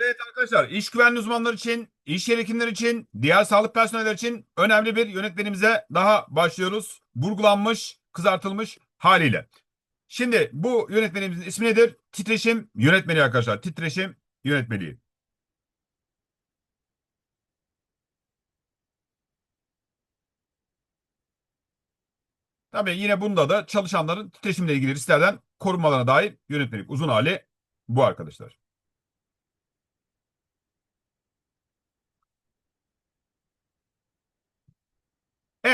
Evet arkadaşlar, iş güvenliği uzmanları için, iş yeri hekimleri için, diğer sağlık personelleri için önemli bir yönetmenimize daha başlıyoruz. Vurgulanmış, kızartılmış haliyle. Şimdi bu yönetmenimizin ismi nedir? Titreşim yönetmeliği arkadaşlar. Titreşim yönetmeliği. Tabii yine bunda da çalışanların titreşimle ilgili risklerden korunmalarına dair yönetmelik. Uzun hali bu arkadaşlar.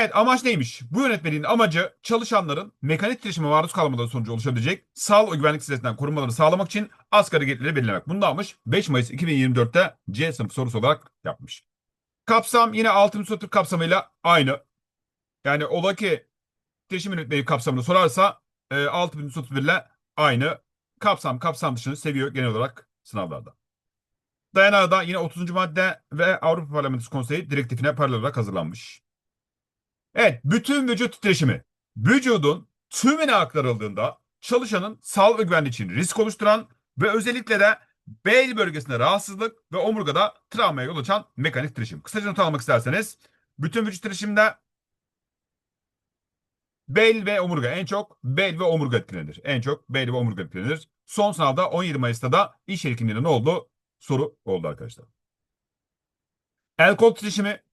Evet amaç neymiş? Bu yönetmeliğin amacı çalışanların mekanik titreşime maruz kalmaları sonucu oluşabilecek sağlık ve güvenlik stresinden korunmalarını sağlamak için asgari getirileri belirlemek. Bunu da almış 5 Mayıs 2024'te C sınıf sorusu olarak yapmış. Kapsam yine 6. satır kapsamıyla aynı. Yani ola ki titreşim yönetmeliği kapsamını sorarsa e, 6. satır ile aynı. Kapsam kapsam dışını seviyor genel olarak sınavlarda. Dayanağı da yine 30. madde ve Avrupa Parlamentosu Konseyi direktifine paralel olarak hazırlanmış. Evet, bütün vücut titreşimi vücudun tümüne aktarıldığında çalışanın sağlık ve güvenliği için risk oluşturan ve özellikle de bel bölgesinde rahatsızlık ve omurgada travmaya yol açan mekanik titreşim. Kısaca not almak isterseniz bütün vücut titreşiminde bel ve omurga en çok bel ve omurga etkilenir. En çok bel ve omurga etkilenir. Son sınavda 17 Mayıs'ta da iş hekimliğinde ne oldu? Soru oldu arkadaşlar. El kol titreşimi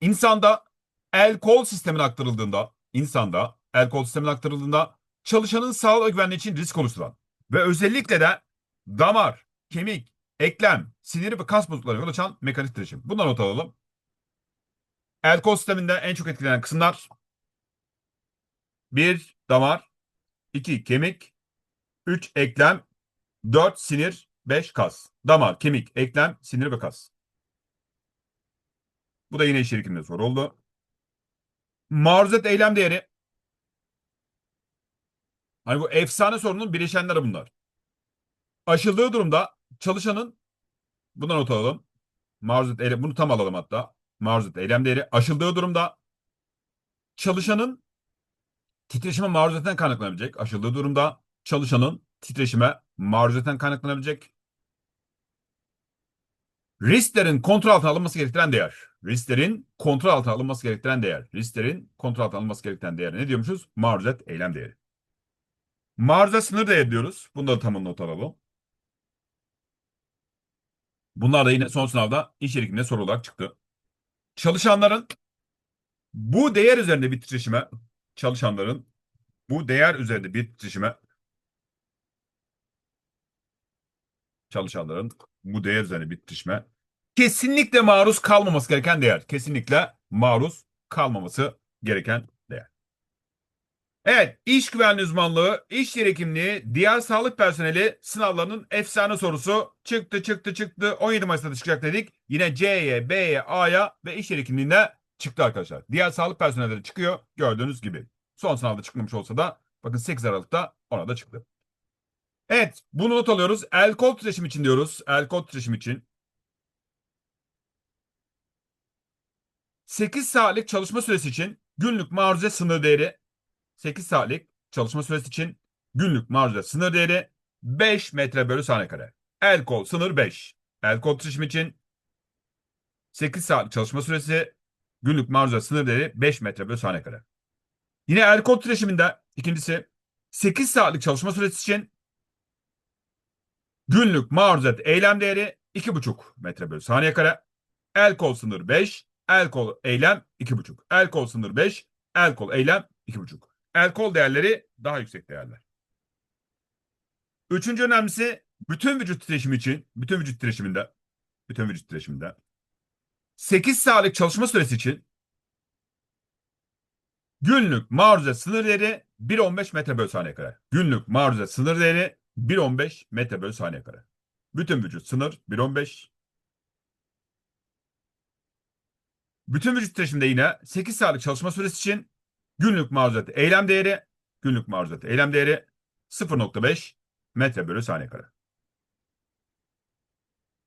insanda el kol sistemine aktarıldığında, insanda el kol sistemine aktarıldığında çalışanın sağlık ve güvenliği için risk oluşturan ve özellikle de damar, kemik, eklem, sinir ve kas bozukluklarına yol açan mekanik titreşim. Bundan not alalım. El kol sisteminde en çok etkilenen kısımlar 1. Damar 2. Kemik 3. Eklem 4. Sinir 5. Kas. Damar, kemik, eklem, sinir ve kas. Bu da yine iş yerikimde soru oldu. Maruzet eylem değeri. Hani bu efsane sorunun bileşenleri bunlar. Aşıldığı durumda çalışanın buna not alalım. Maruzet eylem, bunu tam alalım hatta. Maruzet eylem değeri aşıldığı durumda çalışanın titreşime maruziyetinden kaynaklanabilecek. Aşıldığı durumda çalışanın titreşime maruziyetinden kaynaklanabilecek. Risklerin kontrol altına alınması gerektiren değer. Risklerin kontrol altına alınması gerektiren değer. Risklerin kontrol altına alınması gerektiren değer. Ne diyormuşuz? Maruzet eylem değeri. Maruzet sınır değeri diyoruz. Bunu da tam not alalım. Bunlar da yine son sınavda iş yerikinde soru olarak çıktı. Çalışanların bu değer üzerinde bir titreşime çalışanların bu değer üzerinde bir titreşime çalışanların bu değer üzerine bitişme kesinlikle maruz kalmaması gereken değer. Kesinlikle maruz kalmaması gereken değer. Evet, iş güvenliği uzmanlığı, iş yeri hekimliği, diğer sağlık personeli sınavlarının efsane sorusu çıktı çıktı çıktı. 17 Mayıs'ta da çıkacak dedik. Yine C'ye, B'ye, A'ya ve iş yeri hekimliğinde çıktı arkadaşlar. Diğer sağlık personelleri çıkıyor gördüğünüz gibi. Son sınavda çıkmamış olsa da bakın 8 Aralık'ta ona da çıktı. Evet, bunu not alıyoruz. El kol titreşim için diyoruz. El kol titreşim için. 8 saatlik çalışma süresi için günlük maruziyet sınır değeri 8 saatlik çalışma süresi için günlük maruziyet sınır değeri 5 metre bölü saniye kare. El kol sınır 5. El kol titreşim için 8 saatlik çalışma süresi günlük maruziyet sınır değeri 5 metre bölü saniye kare. Yine el kol titreşiminde ikincisi 8 saatlik çalışma süresi için Günlük maruzet eylem değeri 2,5 metre bölü saniye kare. El kol sınır 5. El kol eylem 2,5. El kol sınır 5. El kol eylem 2,5. El kol değerleri daha yüksek değerler. Üçüncü önemlisi bütün vücut titreşimi için, bütün vücut titreşiminde, bütün vücut titreşiminde 8 saatlik çalışma süresi için günlük maruzet sınır değeri 1,15 metre bölü saniye kare. Günlük maruzet sınır değeri 1.15 metre bölü saniye kare. Bütün vücut sınır 1.15. Bütün vücut titreşimde yine 8 saatlik çalışma süresi için günlük maruziyet eylem değeri günlük maruziyet eylem değeri 0.5 metre bölü saniye kare.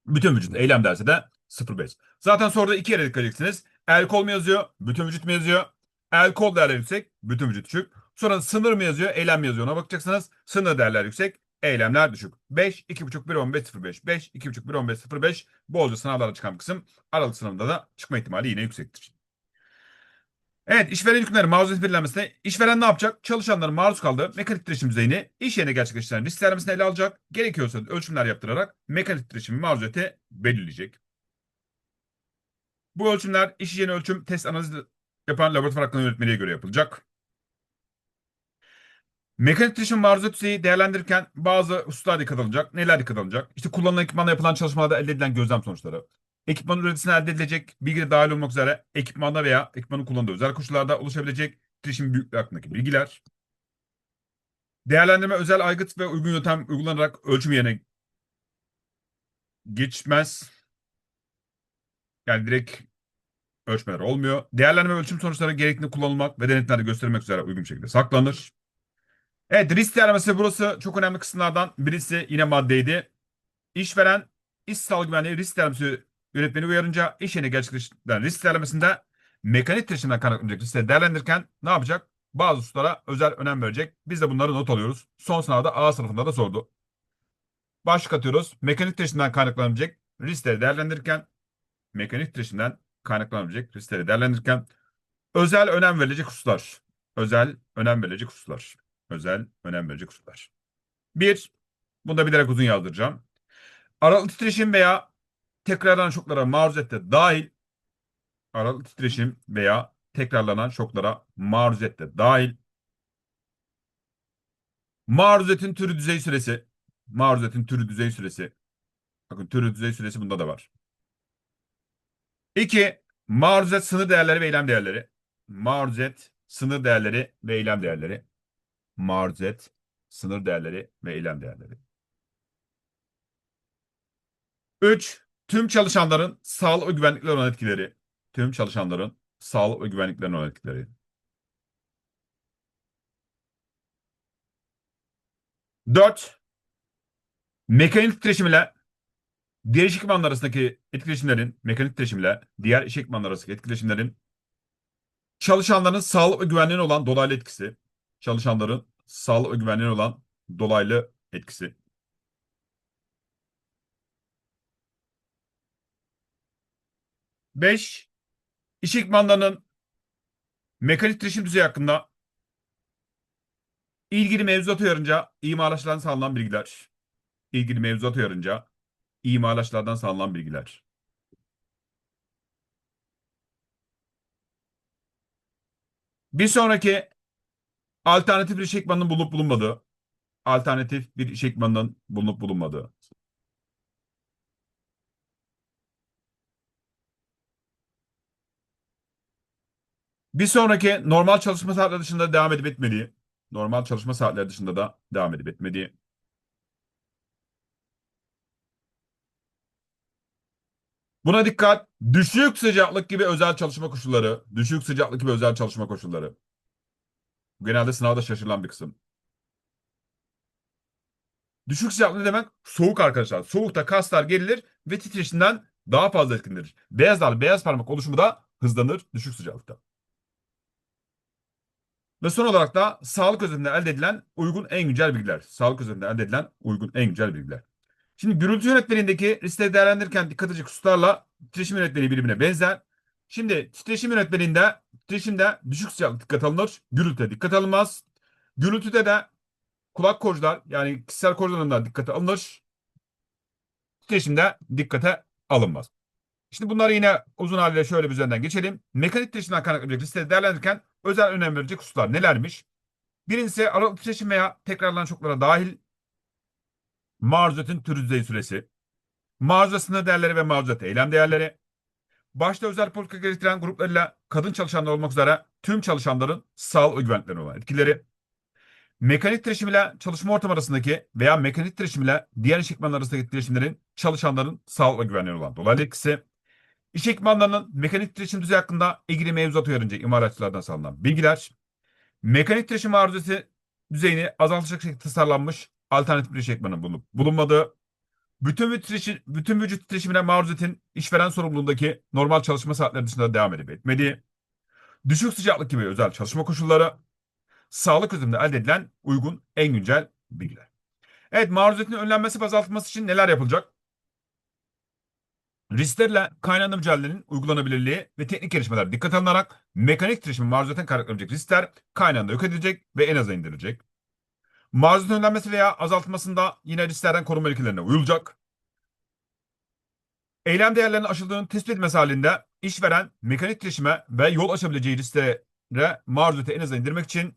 Bütün vücut eylem derse de 0.5. Zaten soruda iki yere dikkat edeceksiniz. El kol mu yazıyor? Bütün vücut mu yazıyor? El kol değerleri yüksek. Bütün vücut düşük. Sonra sınır mı yazıyor? Eylem mi yazıyor? Ona bakacaksınız. Sınır değerler yüksek. Eylemler düşük. 5, 2,5, 1, 15, 05. 5, 2,5, 1, 15, 05. Bolca sınavlarda çıkan kısım. Aralık sınavında da çıkma ihtimali yine yüksektir. Evet, işveren yükümleri maruziyet belirlenmesine işveren ne yapacak? Çalışanların maruz kaldığı mekanik titreşim düzeyini iş yerine gerçekleştiren risk değerlemesine ele alacak. Gerekiyorsa ölçümler yaptırarak mekanik titreşim maruziyeti belirleyecek. Bu ölçümler iş yerine ölçüm test analizi yapan laboratuvar hakkında yönetmeliğe göre yapılacak. Mekanik titreşim maruziyet düzeyi değerlendirirken bazı hususlar dikkat alınacak. Neler dikkat alınacak? İşte kullanılan ekipmanla yapılan çalışmalarda elde edilen gözlem sonuçları. Ekipman üreticisine elde edilecek bilgi de dahil olmak üzere ekipmanda veya ekipmanın kullandığı özel koşullarda oluşabilecek titreşim büyüklüğü hakkındaki bilgiler. Değerlendirme özel aygıt ve uygun yöntem uygulanarak ölçüm yerine geçmez. Yani direkt ölçmeler olmuyor. Değerlendirme ölçüm sonuçları gerektiğinde kullanılmak ve denetimlerde gösterilmek üzere uygun şekilde saklanır. Evet risk değerlemesi burası çok önemli kısımlardan birisi yine maddeydi. İşveren iş sağlık güvenliği risk değerlemesi yönetmeni uyarınca iş yerine gerçekleştirilen risk değerlemesinde mekanik taşımdan kaynaklanacak riskleri değerlendirirken ne yapacak? Bazı hususlara özel önem verecek. Biz de bunları not alıyoruz. Son sınavda A sınıfında da sordu. Başlık atıyoruz. Mekanik taşımdan kaynaklanabilecek riskleri değerlendirirken mekanik titreşimden kaynaklanabilecek riskleri değerlendirirken özel önem verilecek hususlar. Özel önem verilecek hususlar. Özel önem verilecek hususlar. Bir, bunu da bilerek uzun yazdıracağım. Aralık titreşim veya tekrarlanan şoklara maruziyette dahil aralık titreşim veya tekrarlanan şoklara maruziyette dahil maruziyetin türü düzey süresi maruziyetin türü düzey süresi bakın türü düzey süresi bunda da var. 2. Maruziyet sınır değerleri ve eylem değerleri. Maruziyet sınır değerleri ve eylem değerleri. Maruziyet sınır değerleri ve eylem değerleri. 3. Tüm çalışanların sağlık ve güvenlikleri olan etkileri. Tüm çalışanların sağlık ve güvenliklerine olan etkileri. 4. Mekanik titreşim ile diğer iş ekipmanları arasındaki etkileşimlerin, mekanik titreşim ile diğer iş ekipmanları arasındaki etkileşimlerin çalışanların sağlık ve güvenliğine olan dolaylı etkisi. Çalışanların sağlık ve güvenliğine olan dolaylı etkisi. Beş, iş ekipmanlarının mekanik titreşim düzeyi hakkında ilgili mevzuat uyarınca imalatçılardan sağlanan bilgiler. İlgili mevzuat uyarınca imalatçılardan sağlanan bilgiler. Bir sonraki alternatif bir iş ekipmanının bulunup bulunmadığı. Alternatif bir iş ekipmanının bulunup bulunmadığı. Bir sonraki normal çalışma saatleri dışında devam edip etmediği. Normal çalışma saatleri dışında da devam edip etmediği. Buna dikkat. Düşük sıcaklık gibi özel çalışma koşulları. Düşük sıcaklık gibi özel çalışma koşulları. Genelde sınavda şaşırılan bir kısım. Düşük sıcaklık ne demek? Soğuk arkadaşlar. Soğukta kaslar gerilir ve titreşimden daha fazla etkilenir. Beyazlar, beyaz parmak oluşumu da hızlanır düşük sıcaklıkta. Ve son olarak da sağlık özelinde elde edilen uygun en güncel bilgiler. Sağlık özelinde elde edilen uygun en güncel bilgiler. Şimdi gürültü yönetmeliğindeki riskleri değerlendirirken dikkat edecek hususlarla titreşim yönetmeliği birbirine benzer. Şimdi titreşim yönetmeliğinde titreşimde düşük sıcaklık dikkat alınır. Gürültüde dikkat alınmaz. Gürültüde de kulak korcular yani kişisel korcularında dikkate alınır. Titreşimde dikkate alınmaz. Şimdi bunları yine uzun haliyle şöyle bir üzerinden geçelim. Mekanik titreşimden kaynaklanacak riskleri değerlendirirken özel önem verecek hususlar nelermiş? Birincisi aralık titreşim veya tekrarlanan şoklara dahil maruziyetin tür düzey süresi, maruziyet sınır değerleri ve maruziyet eylem değerleri, başta özel politika geliştiren gruplarıyla kadın çalışanlar olmak üzere tüm çalışanların sağlık ve güvenliklerine olan etkileri, mekanik titreşim ile çalışma ortamı arasındaki veya mekanik titreşim ile diğer iş ekipmanları arasındaki titreşimlerin çalışanların sağlık ve güvenliğine olan dolaylı etkisi, iş ekipmanlarının mekanik titreşim düzeyi hakkında ilgili mevzuat uyarınca imalatçılardan sağlanan bilgiler, mekanik titreşim maruziyeti düzeyini azaltacak şekilde tasarlanmış alternatif bir iş ekipmanın bulunup bulunmadığı, bütün vücut, titreşim, bütün vücut titreşimine maruziyetin işveren sorumluluğundaki normal çalışma saatleri dışında devam edip etmediği, düşük sıcaklık gibi özel çalışma koşulları, sağlık üzerinde elde edilen uygun en güncel bilgiler. Evet maruziyetin önlenmesi ve azaltılması için neler yapılacak? Risklerle kaynağında mücadelenin uygulanabilirliği ve teknik gelişmeler dikkate alınarak mekanik titreşimin maruziyetten kaynaklanabilecek riskler kaynağında yok edilecek ve en aza indirilecek. Maruziyetin önlenmesi veya azaltılmasında yine risklerden korunma ilkelerine uyulacak. Eylem değerlerinin aşıldığının tespit edilmesi halinde işveren mekanik titreşime ve yol açabileceği risklere maruziyeti en aza indirmek için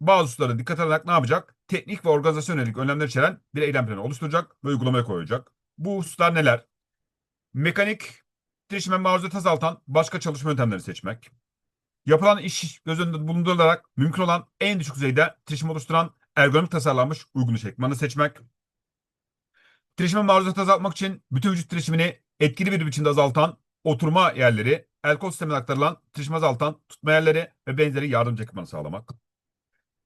bazı hususlara dikkat alarak ne yapacak? Teknik ve organizasyon yönelik önlemler içeren bir eylem planı oluşturacak ve uygulamaya koyacak. Bu hususlar neler? Mekanik titreşime maruziyeti azaltan başka çalışma yöntemlerini seçmek. Yapılan iş göz önünde bulundurularak mümkün olan en düşük düzeyde titreşim oluşturan ergonomik tasarlanmış uygun iş ekipmanı seçmek. Titreşime maruziyeti azaltmak için bütün vücut titreşimini etkili bir biçimde azaltan oturma yerleri, el kol sistemine aktarılan titreşimi azaltan tutma yerleri ve benzeri yardımcı ekipmanı sağlamak.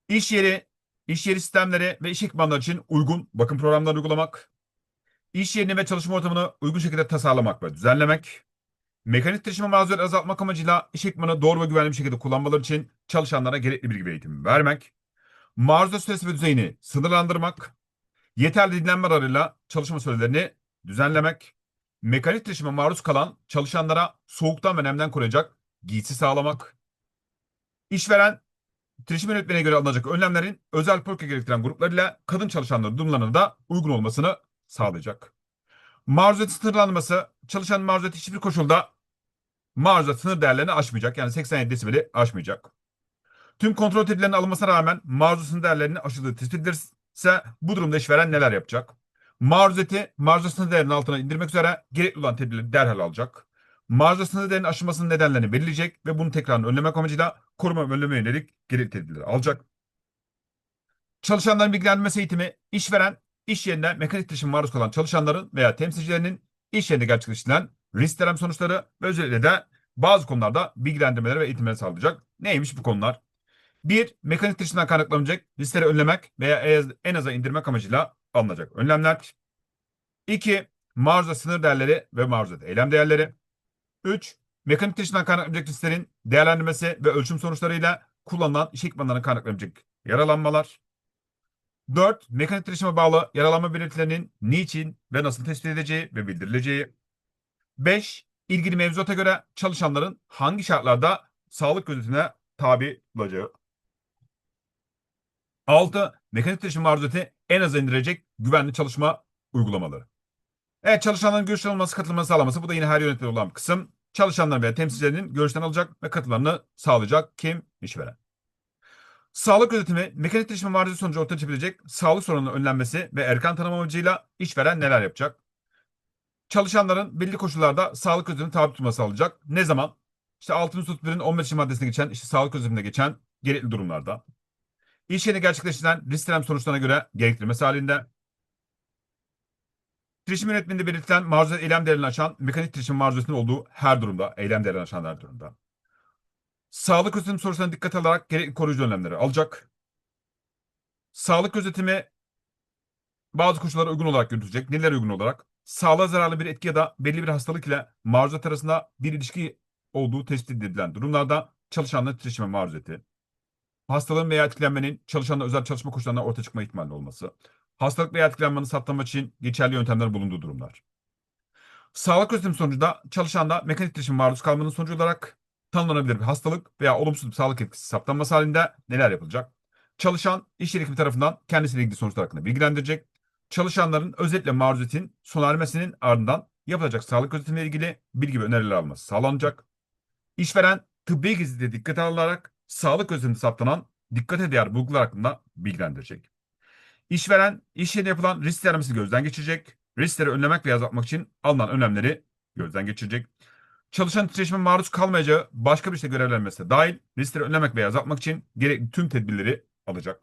İş yeri, iş yeri sistemleri ve iş ekipmanları için uygun bakım programları uygulamak. İş yerini ve çalışma ortamını uygun şekilde tasarlamak ve düzenlemek. Mekanik titreşime maruziyeti azaltmak amacıyla iş ekipmanı doğru ve güvenli bir şekilde kullanmaları için çalışanlara gerekli bilgi ve eğitim vermek. Maruziyet süresi ve düzeyini sınırlandırmak. Yeterli dinlenme ararıyla çalışma sürelerini düzenlemek. Mekanik titreşime maruz kalan çalışanlara soğuktan ve nemden koruyacak giysi sağlamak. İşveren titreşim yönetmeliğine göre alınacak önlemlerin özel politika gerektiren gruplarıyla kadın çalışanların durumlarına da uygun olmasını sağlayacak. Maruziyet sınırlanması çalışan maruziyet hiçbir koşulda maruziyet sınır değerlerini aşmayacak. Yani 87 desibeli aşmayacak. Tüm kontrol tedbirlerinin alınmasına rağmen maruziyet sınır aşıldığı tespit edilirse bu durumda işveren neler yapacak? Maruziyeti maruziyet sınır değerinin altına indirmek üzere gerekli olan tedbirleri derhal alacak. Sınır değerinin aşılmasının nedenlerini belirleyecek ve bunu tekrarını önlemek amacıyla koruma ve önleme yönelik gerekli tedbirleri alacak. Çalışanların bilgilendirmesi eğitimi işveren iş yerinde mekanik titreşime maruz kalan çalışanların veya temsilcilerinin iş yerinde gerçekleştirilen risk sonuçları ve özellikle de bazı konularda bilgilendirmeleri ve eğitimleri sağlayacak. Neymiş bu konular? Bir, mekanik titreşimden kaynaklanacak riskleri önlemek veya en aza indirmek amacıyla alınacak önlemler. İki, maruziyet sınır değerleri ve maruziyet eylem değerleri. Üç, mekanik titreşimden kaynaklanacak risklerin değerlendirmesi ve ölçüm sonuçlarıyla kullanılan iş ekipmanlarına kaynaklanacak yaralanmalar. 4. Mekanik titreşime bağlı yaralanma belirtilerinin niçin ve nasıl tespit edileceği ve bildirileceği. 5. İlgili mevzuata göre çalışanların hangi şartlarda sağlık gözetimine tabi olacağı. 6. Mekanik titreşim maruziyeti en az indirecek güvenli çalışma uygulamaları. Evet çalışanların görüşten alınması katılmanı sağlaması bu da yine her yönetmede olan kısım. Çalışanların veya temsilcilerinin görüşten alacak ve katılımlarını sağlayacak kim? İşveren. Sağlık gözetimi, mekanik titreşime maruziyeti sonucu ortaya çıkabilecek sağlık sorununun önlenmesi ve erken tanım amacıyla işveren neler yapacak? Çalışanların belli koşullarda sağlık gözetimine tabi tutması sağlayacak. Ne zaman? İşte 631'in 15. maddesine geçen, işte sağlık gözetimine geçen gerekli durumlarda. İş yerine gerçekleştirilen deneyim sonuçlarına göre gerektirmesi halinde. Titreşim yönetmeliğinde belirtilen maruziyet eylem değerini aşan mekanik titreşim maruziyetinin olduğu her durumda, eylem değerini aşan her durumda. Sağlık gözetim sorularına dikkat alarak gerekli koruyucu önlemleri alacak. Sağlık gözetimi bazı koşullara uygun olarak yürütülecek. Nelere uygun olarak? Sağlığa zararlı bir etki ya da belli bir hastalık ile maruziyet arasında bir ilişki olduğu tespit edilen durumlarda çalışanların titreşime maruziyeti. Hastalığın veya etkilenmenin çalışanla özel çalışma koşullarına ortaya çıkma ihtimali olması. Hastalık veya etkilenmenin saptamak için geçerli yöntemler bulunduğu durumlar. Sağlık gözetimi sonucunda çalışanda mekanik titreşime maruz kalmanın sonucu olarak tanımlanabilir bir hastalık veya olumsuz bir sağlık etkisi saptanması halinde neler yapılacak? Çalışan iş yeri ekibi tarafından kendisiyle ilgili sonuçlar hakkında bilgilendirecek. Çalışanların özetle maruziyetin sona ermesinin ardından yapılacak sağlık gözetimiyle ilgili bilgi ve öneriler alması sağlanacak. İşveren tıbbi gizliliğe dikkat alarak sağlık gözetiminde saptanan dikkate değer bulgular hakkında bilgilendirecek. İşveren iş yerinde yapılan risk aramasını gözden geçirecek. Riskleri önlemek ve azaltmak için alınan önlemleri gözden geçirecek çalışan titreşime maruz kalmayacağı başka bir işte görevlenmesi dahil riskleri önlemek veya azaltmak için gerekli tüm tedbirleri alacak.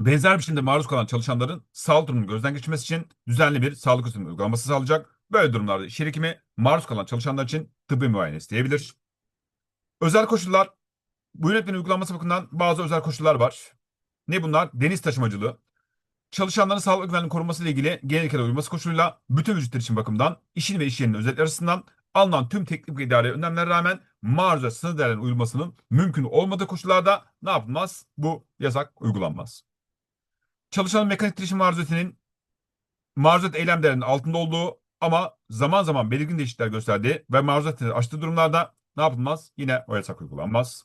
Benzer biçimde maruz kalan çalışanların sağlık durumunu gözden geçirmesi için düzenli bir sağlık sistemi uygulaması sağlayacak. Böyle durumlarda iş maruz kalan çalışanlar için tıbbi muayene isteyebilir. Özel koşullar bu yönetmenin uygulanması bakımından bazı özel koşullar var. Ne bunlar? Deniz taşımacılığı, çalışanların sağlık güvenliğinin korunması ile ilgili genel ilkelere uyması koşuluyla bütün vücutlar için bakımdan işin ve iş yerinin özellikleri açısından alınan tüm teknik ve idari önlemlere rağmen maruziyet sınır değerlerinin uyulmasının mümkün olmadığı koşullarda ne yapılmaz? Bu yasak uygulanmaz. çalışanın mekanik titreşim maruziyetinin maruziyet eylem değerinin altında olduğu ama zaman zaman belirgin değişiklikler gösterdiği ve maruziyetini aştığı durumlarda ne yapılmaz? Yine o yasak uygulanmaz.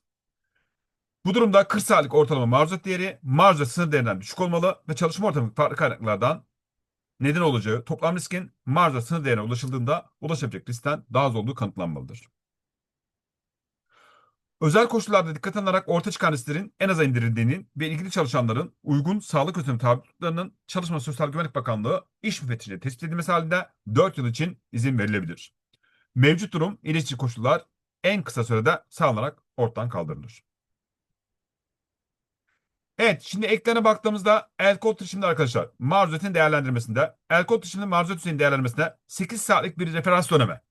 Bu durumda 40 saatlik ortalama maruziyet değeri maruziyet sınır değerinden düşük olmalı ve çalışma ortamı farklı kaynaklardan neden olacağı toplam riskin maruziyet sınır değerine ulaşıldığında ulaşabilecek riskten daha az olduğu kanıtlanmalıdır. Özel koşullarda dikkat alınarak orta çıkan risklerin en aza indirildiğinin ve ilgili çalışanların uygun sağlık ötemi tabiatlarının Çalışma Sosyal Güvenlik Bakanlığı iş müfettişliğine tespit edilmesi halinde 4 yıl için izin verilebilir. Mevcut durum ilişki koşullar en kısa sürede sağlanarak ortadan kaldırılır. Evet şimdi eklerine baktığımızda el kod tırışımında arkadaşlar maruziyetin değerlendirmesinde el kod tırışımının maruziyet değerlendirmesinde 8 saatlik bir referans dönemi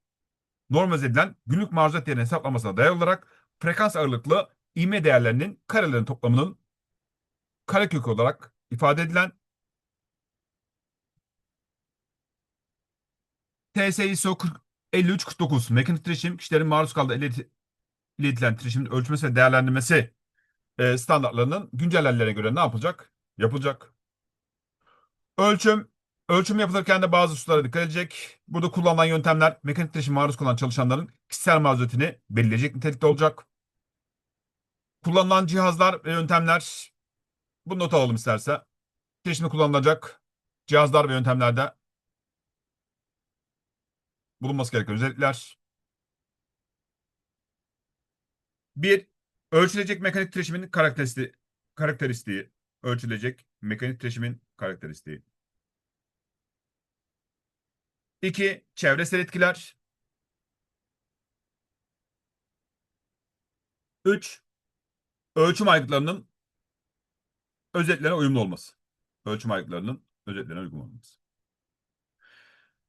normalize edilen günlük maruziyet değerinin hesaplamasına dayalı olarak frekans ağırlıklı ivme değerlerinin karelerin toplamının karekökü olarak ifade edilen TS ISO 5349 mekanik titreşim kişilerin maruz kaldığı ilet- iletilen titreşimin ölçmesi ve değerlendirmesi e, standartlarının güncellemelerine göre ne yapılacak? Yapılacak. Ölçüm. Ölçüm yapılırken de bazı hususlara dikkat edecek. Burada kullanılan yöntemler mekanik titreşim maruz kalan çalışanların kişisel maruziyetini belirleyecek nitelikte olacak. Kullanılan cihazlar ve yöntemler bunu not alalım isterse. Titreşimde kullanılacak cihazlar ve yöntemlerde bulunması gereken özellikler. Bir, ölçülecek mekanik titreşimin karakteristiği, karakteristiği. Ölçülecek mekanik titreşimin karakteristiği. İki, çevresel etkiler. Üç, ölçüm aygıtlarının özetlerine uyumlu olması. Ölçüm aygıtlarının özetlerine uygun olması.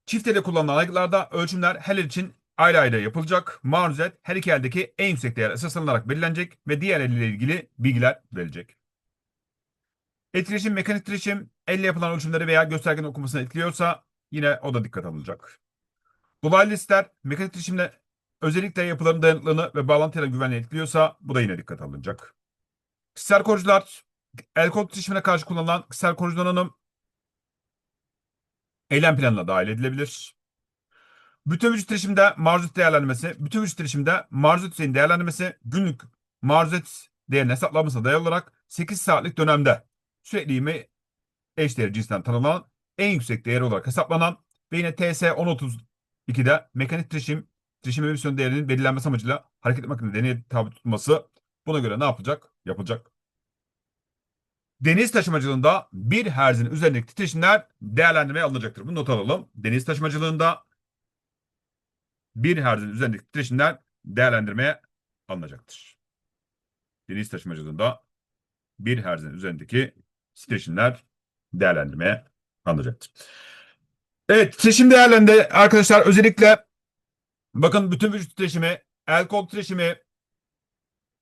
Çiftede kullanılan aygıtlarda ölçümler her el için ayrı ayrı yapılacak. Maruzet her iki eldeki en yüksek değer esas alınarak belirlenecek ve diğer el ile ilgili bilgiler verilecek. Etkileşim, mekanik titreşim, elle yapılan ölçümleri veya göstergenin okunmasını etkiliyorsa yine o da dikkat alınacak. Dolaylı listeler mekanik titreşimle özellikle yapıların dayanıklılığını ve bağlantıyla güvenliği etkiliyorsa bu da yine dikkat alınacak. Kişisel koruyucular, el kod titreşimine karşı kullanılan kişisel koruyucu donanım eylem planına dahil edilebilir. Bütün vücut titreşimde maruziyet değerlendirmesi, bütün vücut titreşimde maruziyet düzeyinin değerlendirmesi günlük maruziyet değerinin hesaplanmasına dayalı olarak 8 saatlik dönemde sürekli ivme eşdeğeri cinsinden tanımlanan en yüksek değeri olarak hesaplanan ve yine TS 1032'de mekanik titreşim, titreşim emisyon değerinin belirlenmesi amacıyla hareket makinesi deneye tabi tutulması buna göre ne yapacak? Yapılacak. Deniz taşımacılığında 1 Hz'in üzerindeki titreşimler değerlendirmeye alınacaktır. Bunu not alalım. Deniz taşımacılığında 1 Hz'in üzerindeki titreşimler değerlendirmeye alınacaktır. Deniz taşımacılığında 1 Hz'in üzerindeki titreşimler değerlendirmeye alınacaktır. Evet, titreşim değerlerinde arkadaşlar özellikle bakın bütün vücut titreşimi, el kol titreşimi,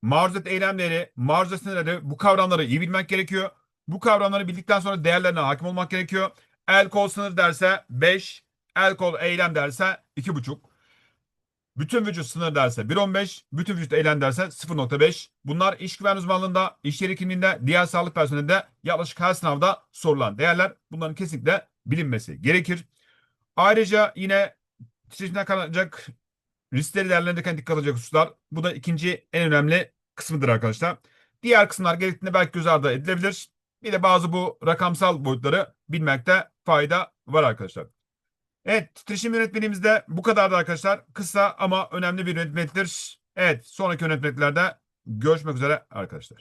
maruziyet eylemleri, maruziyet sınırları bu kavramları iyi bilmek gerekiyor. Bu kavramları bildikten sonra değerlerine hakim olmak gerekiyor. El kol sınır derse 5, el kol eylem derse 2,5. Bütün vücut sınır derse 1.15, bütün vücut eylem derse 0.5. Bunlar iş güven uzmanlığında, iş yeri kimliğinde, diğer sağlık personelinde yaklaşık her sınavda sorulan değerler. Bunların kesinlikle bilinmesi gerekir. Ayrıca yine titreşimden kaynaklanacak riskleri değerlendirirken dikkat alacak hususlar. Bu da ikinci en önemli kısmıdır arkadaşlar. Diğer kısımlar gerektiğinde belki göz ardı edilebilir. Bir de bazı bu rakamsal boyutları bilmekte fayda var arkadaşlar. Evet titreşim yönetmeliğimizde bu kadardı arkadaşlar. Kısa ama önemli bir yönetmeliktir. Evet sonraki yönetmeliklerde görüşmek üzere arkadaşlar.